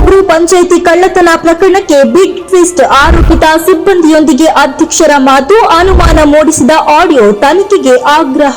ಕೊಲ್ಲಮುಗ್ರು ಪಂಚಾಯಿತಿ ಕಳ್ಳತನ ಪ್ರಕರಣಕ್ಕೆ big twist ಆರೋಪಿತ ಸಿಬ್ಬಂದಿಯೊಂದಿಗೆ ಅಧ್ಯಕ್ಷರ ಮಾತು ಅನುಮಾನ ಮೂಡಿಸಿದ ಆಡಿಯೋ ತನಿಖೆಗೆ ಆಗ್ರಹ.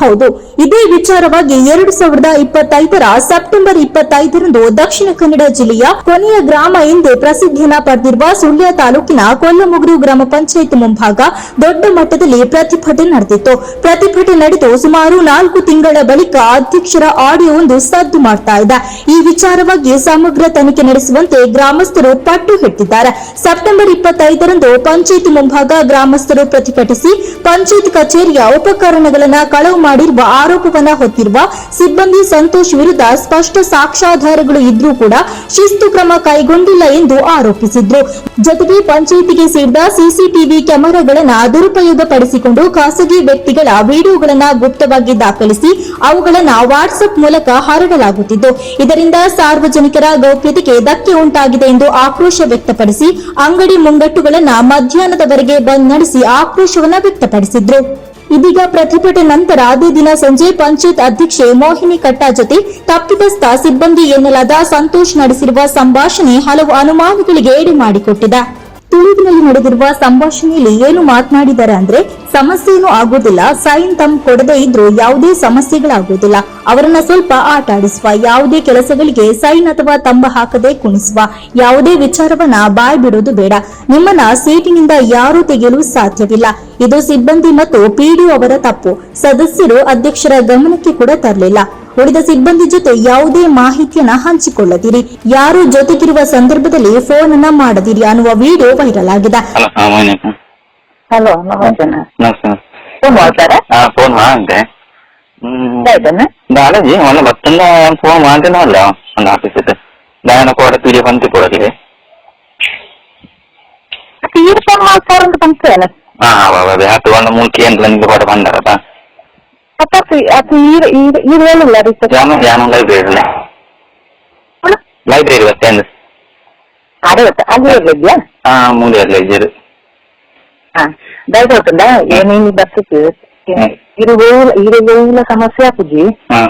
ಹೌದು ಇದೇ ವಿಚಾರವಾಗಿ ಎರಡು ಸಾವಿರದ ಇಪ್ಪತ್ತೈದರ ಸೆಪ್ಟೆಂಬರ್ ಇಪ್ಪತ್ತೈದರಂದು ದಕ್ಷಿಣ ಕನ್ನಡ ಜಿಲ್ಲೆಯ ಕೊನೆಯ ಗ್ರಾಮ ಎಂದೇ ಪ್ರಸಿದ್ಧಿಯನ್ನ ಪಡೆದಿರುವ ಸುಳ್ಯ ತಾಲೂಕಿನ ಕೊಲ್ಲಮುಗುರು ಗ್ರಾಮ ಪಂಚಾಯತ್ ಮುಂಭಾಗ ದೊಡ್ಡ ಮಟ್ಟದಲ್ಲಿ ಪ್ರತಿಭಟನೆ ನಡೆದಿತ್ತು. ಪ್ರತಿಭಟನೆ ನಡೆದು ಸುಮಾರು ನಾಲ್ಕು ತಿಂಗಳ ಬಳಿಕ ಅಧ್ಯಕ್ಷರ ಆಡಿಯೋ ಒಂದು ಸದ್ದು ಮಾಡ್ತಾ ಇದೆ. ಈ ವಿಚಾರವಾಗಿ ಸಮಗ್ರ ತನಿಖೆ ನಡೆಸುವಂತೆ ಗ್ರಾಮಸ್ಥರು ಪಟ್ಟು ಹಿಡಿದಿದ್ದಾರೆ ಸೆಪ್ಟೆಂಬರ್ ಇಪ್ಪತ್ತೈದರಂದು ಪಂಚಾಯತ್ ಮುಂಭಾಗ ಗ್ರಾಮಸ್ಥರು ಪ್ರತಿಭಟಿಸಿ ಪಂಚಾಯತ್ ಕಚೇರಿಯ ಉಪಕರಣಗಳನ್ನು ಕಳವು ಮಾಡಿರುವ ಆರೋಪವನ್ನ ಹೊತ್ತಿರುವ ಸಿಬ್ಬಂದಿ ಸಂತೋಷ್ ವಿರುದ್ಧ ಸ್ಪಷ್ಟ ಸಾಕ್ಷ್ಯಾಧಾರಗಳು ಇದ್ರೂ ಕೂಡ ಶಿಸ್ತು ಕ್ರಮ ಕೈಗೊಂಡಿಲ್ಲ ಎಂದು ಆರೋಪಿಸಿದ್ರು. ಜೊತೆಗೆ ಪಂಚಾಯಿತಿಗೆ ಸೇರಿದ ಸಿಸಿಟಿವಿ ಕ್ಯಾಮೆರಾಗಳನ್ನ ದುರುಪಯೋಗ ಪಡಿಸಿಕೊಂಡು ಖಾಸಗಿ ವ್ಯಕ್ತಿಗಳ ವಿಡಿಯೋಗಳನ್ನ ಗುಪ್ತವಾಗಿ ದಾಖಲಿಸಿ ಅವುಗಳನ್ನ ವಾಟ್ಸ್ಆಪ್ ಮೂಲಕ ಹರಡಲಾಗುತ್ತಿದ್ದು. ಇದರಿಂದ ಸಾರ್ವಜನಿಕರ ಗೌಪ್ಯತೆಗೆ ಧಕ್ಕೆ ಉಂಟಾಗಿದೆ ಎಂದು ಆಕ್ರೋಶ ವ್ಯಕ್ತಪಡಿಸಿ ಅಂಗಡಿ ಮುಂಗಟ್ಟುಗಳನ್ನ ಮಧ್ಯಾಹ್ನದವರೆಗೆ ಬಂದ್ ನಡೆಸಿ ಆಕ್ರೋಶವನ್ನು ವ್ಯಕ್ತಪಡಿಸಿದ್ರು. ಇದೀಗ ಪ್ರತಿಭಟನೆ ನಂತರ ಅದೇ ದಿನ ಸಂಜೆ ಪಂಚಾಯತ್ ಅಧ್ಯಕ್ಷೆ ಮೋಹಿನಿ ಕಟ್ಟಾ ಜೊತೆ ತಪ್ಪಿತಸ್ಥ ಸಿಬ್ಬಂದಿ ಎನ್ನಲಾದ ಸಂತೋಷ್ ನಡೆಸಿರುವ ಸಂಭಾಷಣೆ ಹಲವು ಅನುಮಾನಗಳಿಗೆ ಎಡೆ ಮಾಡಿಕೊಟ್ಟಿದೆ. ತುಳುವಿನಲ್ಲಿ ನಡೆದಿರುವ ಸಂಭಾಷಣೆಯಲ್ಲಿ ಏನು ಮಾತನಾಡಿದ್ದಾರೆ ಅಂದ್ರೆ ಸಮಸ್ಯೆನೂ ಆಗೋದಿಲ್ಲ, ಸೈನ್ ತಮ್ ಕೊಡದೇ ಇದ್ರೂ ಯಾವುದೇ ಸಮಸ್ಯೆಗಳಾಗುವುದಿಲ್ಲ ಅವರನ್ನ ಸ್ವಲ್ಪ ಆಟ ಆಡಿಸುವ, ಯಾವುದೇ ಕೆಲಸಗಳಿಗೆ ಸೈನ್ ಅಥವಾ ತಂಬ ಹಾಕದೆ ಕುಣಿಸುವ, ಯಾವುದೇ ವಿಚಾರವನ್ನ ಬಾಯ್ ಬಿಡೋದು ಬೇಡ. ನಿಮ್ಮನ್ನ ಸೀಟಿನಿಂದ ಯಾರು ತೆಗೆಯಲು ಸಾಧ್ಯವಿಲ್ಲ. ಇದು ಸಿಬ್ಬಂದಿ ಮತ್ತು ಪಿಡಿಒ ಅವರ ತಪ್ಪು. ಸದಸ್ಯರು ಅಧ್ಯಕ್ಷರ ಗಮನಕ್ಕೆ ಕೂಡ ತರಲಿಲ್ಲ. ಉಳಿದ ಸಿಬ್ಬಂದಿ ಜೊತೆ ಯಾವುದೇ ಮಾಹಿತಿಯನ್ನ ಹಂಚಿಕೊಳ್ಳದಿರಿ. ಯಾರು ಜೊತೆಗಿರುವ ಸಂದರ್ಭದಲ್ಲಿ ಫೋನ್ ಅನ್ನ ಮಾಡದಿರಿ ಅನ್ನುವ ವಿಡಿಯೋ ವೈರಲ್ ಆಗಿದೆ. ಹಲೋ ನಮಸ್ತೆ ಫೋನ್ ಮಾಡ್ತಾರೆ? ಫೋನ್ ಮಾಡಿದೆ ಕಾಲೇಜಿ ಮೊನ್ನೆ ಬತ್ತನ್ನ ಫೋನ್ ಮಾಡ್ತೇನೆ ಅಲ್ಲ ಒಂದು ಆಫೀಸಿದ್ದು ನಾನು ಕೂಡ ಪಿ ಡಿ ಎಫ್ ಅಂತ ಕೊಡಲಿದೆ ಪಿ ಡಿ ಎಫ್ ಮಾಡ್ತಾರೆ ಅಂತ ಬಂತೇನೆ ಹಾಂ ಹತ್ತು ಒಂದು ಮೂರು ಕೇಂದ್ರ ನಿಮ್ಗೆ ಕೂಡ ಬಂದಾರಲ್ಲ ಅಪ್ಪ ಅದು ಈರ್ ಈರ್ ಈರ್ ಹೇಳಿಲ್ಲ ಅದಕ್ಕೆ ಜಾನ ಜಾನ ಲೈಬ್ರರಿ ಲೈಬ್ರರಿ ಬರ್ತೇನೆ ಅದೇ ಗೊತ್ತ ಅದು ಹೇಳಿದ್ಯಾ ಹಾ ಮೂರು ಲೈಬ್ರರಿ ಹಾ ದಯವಿಟ್ಟು ಏನೇನು ಬರ್ತದೆ ಇರುವೇಲ ಇರುವೇಲ ಸಮಸ್ಯೆ ಆಗುಜಿ ಹಾ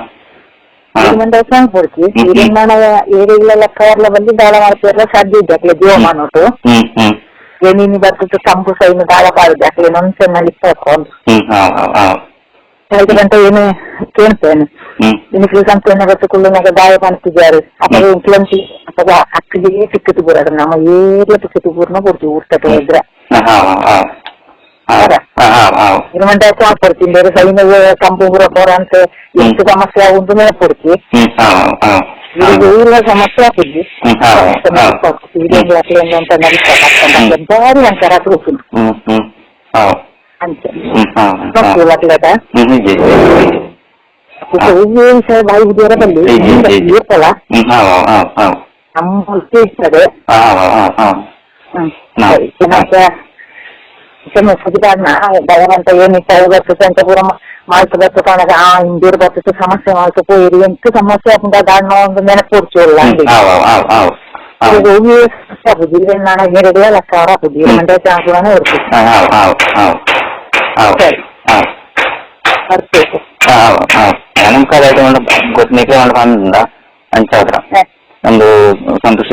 ಹಾ ಇರುವಂತ ಸಾಂಗ್ ಕೊಡ್ತಿ ಇರುಮಾನ ಏರಿಗೆಲ್ಲ ಕಾರ್ಲ ಬಂದು ದಾಳ ಮಾಡ್ತಿರಲ್ಲ ಸಾಧ್ಯ ಇದೆ ಅಕ್ಲೆ ಜೀವ ಮಾಡೋದು ಹ್ಮ್ ಹ್ಮ್ ಏನೇನು ಬರ್ತದೆ ಕಂಪು ಸೈನ್ ದಾಳ ಮಾಡಿದೆ ಅಕ್ಲೆ ನೊಂಚೆ ನಲಿಸ್ಬೇಕು ಹ್ಮ್ ಹಾ ಹಾ Saya kan tuh ini kempen. Hmm. Ini tulisan tuh nggak sekolah nggak bayar panas tujuh Apa hmm. yang kalian sih? Apa ya, gak aku jadi tiket tuh berada nama ye? Dia tiket tuh berada berjuang tetap berada. Ini mantap tuh apa sih? Dari saya ini gue kampung berapa orang tuh? Ini hmm. sama saya untungnya apa sih? Ini gue ini sama saya apa sih? Ah. Sama apa sih? Ini yang kalian yang tanya di kota tentang gambar yang cara terus. Ah. ಅಂತೆ ವಿಷಯ ಬಾಯಿ ಉದ್ಯೋಗ ಬಂದು ಇರ್ತಲ್ಲ ನಮ್ಮ ಹೊಲಿಕೆ ಇರ್ತದೆ ಮತ್ತೆ ಸುಧಾರಣ ಭಗವಂತ ಏನಿಷ್ಟ ಬರ್ತದೆ ಅಂತ ಪೂರ ಮಾಡ್ತು ಬರ್ತದೆ ಅನ್ನೋದು ಆ ಹಿಂದಿರು ಬರ್ತದೆ ಸಮಸ್ಯೆ ಮಾಡ್ತು ಇದು ಎಂತ ಸಮಸ್ಯೆ ಅಂತ ದಾಣ್ಣೋ ಒಂದು ನೆನಪು ಇಲ್ಲ പുതിയ പുതിയ എണ്ണാണ് ഇങ്ങനെ ഇടുക ലക്കാറ പുതിയ ചാക്കുകളാണ് ഇറക്കുന്നത് ಹಾ ಹಾ ಹಾ ಹಾ ಸರಿ ಹಾ ಬರ್ತೇವೆ ಹಾ ಹಾ ನಮ್ಮ ಕಡೆ ಒಂದು ಗೊತ್ತಿಗೆ ಒಂದು ಬಂದ ಅಂಚಾದ್ರ ಒಂದು ಸಂತೋಷ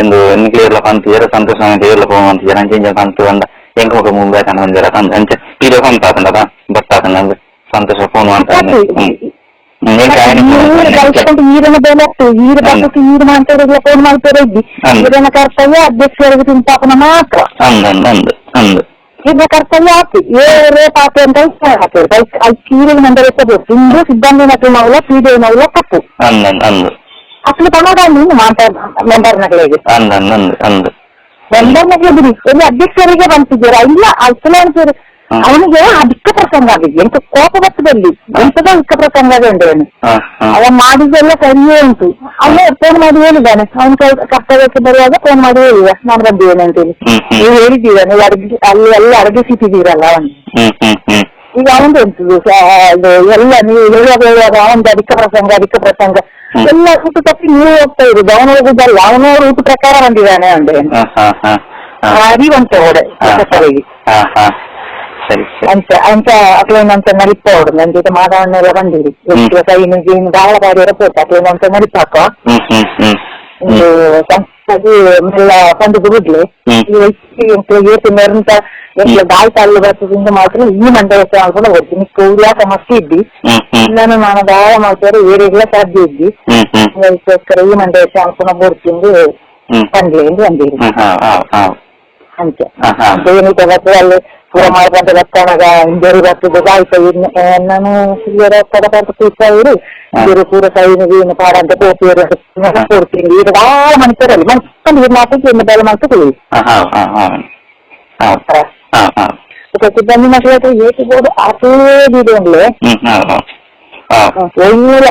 ಒಂದು ನಿಕ್ಲಿಯರ್ಲ ಪಂತಿಯರ ಸಂತೋಷ ದೇವರ್ಲ ಹೋಗಂತಿಯರ ಅಂಚೆ ಪಂತು ಅಂದ ಹೆಂಗ್ ಹೋಗ ಮುಂಬೈ ಕಣ ಒಂದಿರ ತಂದ ಅಂಚೆ ಪೀಡಿಯೋ ಪಂಪ್ ಹಾಕಂಡದ ಬರ್ತಾಕಂಡ ಅಂದ್ರೆ ಸಂತೋಷ ಫೋನ್ ಅಂತ ಕಲ್ಸ್ಕೊಂಡು ಈರಿನ ಬೆಲೆ ಆಗ್ತದೆ ಈರು ಬರ್ತದೆ ಈರು ಮಾಡ್ತಾರೆ ಫೋನ್ ಮಾಡ್ತಾರೆ ಇದ್ದಿ ಹ್ಮ್. ಈರಿನ ಕರ್ತವ್ಯ ಅಧ್ಯಕ್ಷರಿಗೆ ಚಿಂತಾಪನ ಮಾತ್ರ ಅಂದ್ ಅಂದ್ ಅಂದ್ ಅಂದ್ ಇದು ಕರ್ತವ್ಯ ಆಗ್ತಿ ಏ ರೇಪ್ ಅಂತ ಅಂತ ಹಾಕಿದ್ರು ಸೀರಿಯಲ್ ನಂಬರ್ ಎತ್ತಬೇಕು ಇಂದು ಸಿಬ್ಬಂದಿ ಮತ್ತು ಮೌಲ ಪೀಡೆ ಮೌಲ ತಪ್ಪು ಅಸಲು ತಗೊಂಡ ನೀನು ಮಾತಾಡ ಮೆಂಬರ್ ನಗಳಿಗೆ ಮೆಂಬರ್ ನಗಲೆ ಬಿಡಿ. ಎಲ್ಲಿ ಅಧ್ಯಕ್ಷರಿಗೆ ಬಂತಿದ್ದೀರಾ ಇಲ್ಲ ಅಸಲು ಅವನಿಗೆ ಆ ದಿಕ್ಕ ಪ್ರಸಂಗ ಆಗಿದೆ ಎಂತ ಕೋಪ ಬರ್ತದಲ್ಲಿ ಎಂತದ ದುಃಖ ಪ್ರಸಂಗ ಉಂಟು ಅವ ಮಾಡಿದೆಲ್ಲ ಸರಿಯೇ ಉಂಟು. ಅವನು ಫೋನ್ ಮಾಡಿ ಹೇಳಿದ್ದಾನೆ. ಅವನ ಕರ್ತವ್ಯಕ್ಕೆ ಬರುವಾಗ ಫೋನ್ ಮಾಡಿ ಹೇಳಿದ. ನಾನು ಬಂದಿದ್ದೇನೆ ಅಂತೇಳಿ. ನೀವು ಹೇಳಿದ್ದೀರ? ನೀವು ಅಡಗಿ ಅಲ್ಲಿ ಎಲ್ಲ ಅಡಗಿಸಿಟ್ಟಿದ್ದೀರಲ್ಲ ಅವನು. ಈಗ ಅವನದು ಉಂಟು. ಎಲ್ಲ ನೀವು ಹೇಳುವಾಗ ಹೇಳುವಾಗ ಅವನ ಅಧಿಕ ಪ್ರಸಂಗ ಅಧಿಕ ಪ್ರಸಂಗ. ಎಲ್ಲ ರೂಟ ತಪ್ಪಿ ನೀವು ಹೋಗ್ತಾ ಇರುದು ಅವನ ಹೋಗುದಲ್ಲ ಅವನು ರೂಟ ಪ್ರಕಾರ ಬಂದಿದ್ದಾನೆ ಅಂದ್ರೆ ಹಾ ಹಾ. అంతే అంత అట్లైనంత నడిపోవడం ఎందుకంటే మాదాన్ని ఇవ్వండి ఈయన గాళ్ళ గారి పోతే అట్లైనంత నడిపాక అది మళ్ళీ పండుగ గుడ్లే ఏపీ మెరంత ಎಂಟ್ಲ ಗಾಳಿ ಕಾಲು ಬರ್ತದಿಂದ ಮಾತ್ರ ಈ ಮಂಡಲ ಕೂಡ ಹೋಗಿ ನಿಕ್ಕ ಉಲ್ಲಾಸ ಮಸ್ತ್ ಇದ್ದಿ ಇಲ್ಲಾನು ನಾನು ಗಾಯ ಮಾಡ್ತಾರೆ ಏರಿಗಳ ಸಾಧ್ಯ ಇದ್ದಿ ಅದಕ್ಕೋಸ್ಕರ ಈ ಮಂಡಲ ಶಾಂಪುನ ಬರ್ತಿಂದು ಬಂದ್ಲಿ ಎಂದು ಅಂದಿರಿ ಅಂತೆ ಏನಿದೆ ಬರ್ತದೆ ಅಲ್ಲಿ ಪೂರ ಮಾಡ್ಕೊಂತ ಬರ್ತಾನಾಗ ಇಂಜರಿ ಬರ್ತದೆ ಗಾಯ್ತ ನಾನು ಸಿಲ್ಲರ ಪದಾರ್ಥ ಕೂಸಾಯಿರು ಇಂಜರಿ ಪೂರ ಸೈನಿಗೆ ಪಾಡಂತ ಕೋಪಿಯರು ಕೊಡ್ತೀನಿ ಈಗ ಭಾಳ ಮನುಷ್ಯರಲ್ಲಿ ಮನುಷ್ಯನ ಇದು ಮಾತಕ್ಕೆ ಇನ್ನು ಬೇರೆ ಮಾತು ಕೊಡಿ ಹಾ ಹಾ ಹಾ ಹಾ ಹಾ ಹಾ ಹಾ ಬನ್ನಿ ಮಕ್ಕಳ ಹತ್ರ ಏಟಿಗೋಡು ಅದೇ ಬಿಡೋನ್ಲೆ ಹ್ಮ್ ಹಾ ಹಾ ಹಾ ಒಳ್ಳೆಯ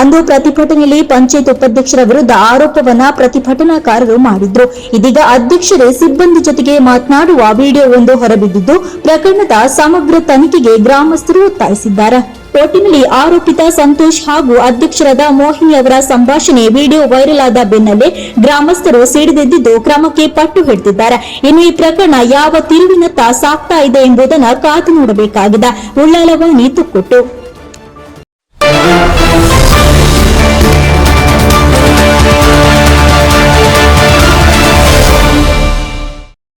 ಅಂದು ಪ್ರತಿಭಟನೆಯಲ್ಲಿ ಪಂಚಾಯತ್ ಉಪಾಧ್ಯಕ್ಷರ ವಿರುದ್ಧ ಆರೋಪವನ್ನ ಪ್ರತಿಭಟನಾಕಾರರು ಮಾಡಿದ್ರು. ಇದೀಗ ಅಧ್ಯಕ್ಷರೇ ಸಿಬ್ಬಂದಿ ಜೊತೆಗೆ ಮಾತನಾಡುವ ವಿಡಿಯೋ ಒಂದು ಹೊರಬಿದ್ದಿದ್ದು, ಪ್ರಕರಣದ ಸಮಗ್ರ ತನಿಖೆಗೆ ಗ್ರಾಮಸ್ಥರು ಒತ್ತಾಯಿಸಿದ್ದಾರೆ. ಒಟ್ಟಿನಲ್ಲಿ ಆರೋಪಿತ ಸಂತೋಷ್ ಹಾಗೂ ಅಧ್ಯಕ್ಷರಾದ ಮೋಹಿನಿ ಅವರ ಸಂಭಾಷಣೆ ವಿಡಿಯೋ ವೈರಲ್ ಆದ ಬೆನ್ನಲ್ಲೇ ಗ್ರಾಮಸ್ಥರು ಸಿಡಿದೆದ್ದಿದ್ದು ಕ್ರಮಕ್ಕೆ ಪಟ್ಟು ಹಿಡಿದಿದ್ದಾರೆ. ಇನ್ನು ಈ ಪ್ರಕರಣ ಯಾವ ತಿರುವಿನತ್ತ ಸಾಗ್ತಾ ಇದೆ ಎಂಬುದನ್ನು ಕಾದು ನೋಡಬೇಕಾಗಿದೆ. ಉಳ್ಳಾಲವಾಣಿ ತುಕ್ಕೊಟ್ಟು.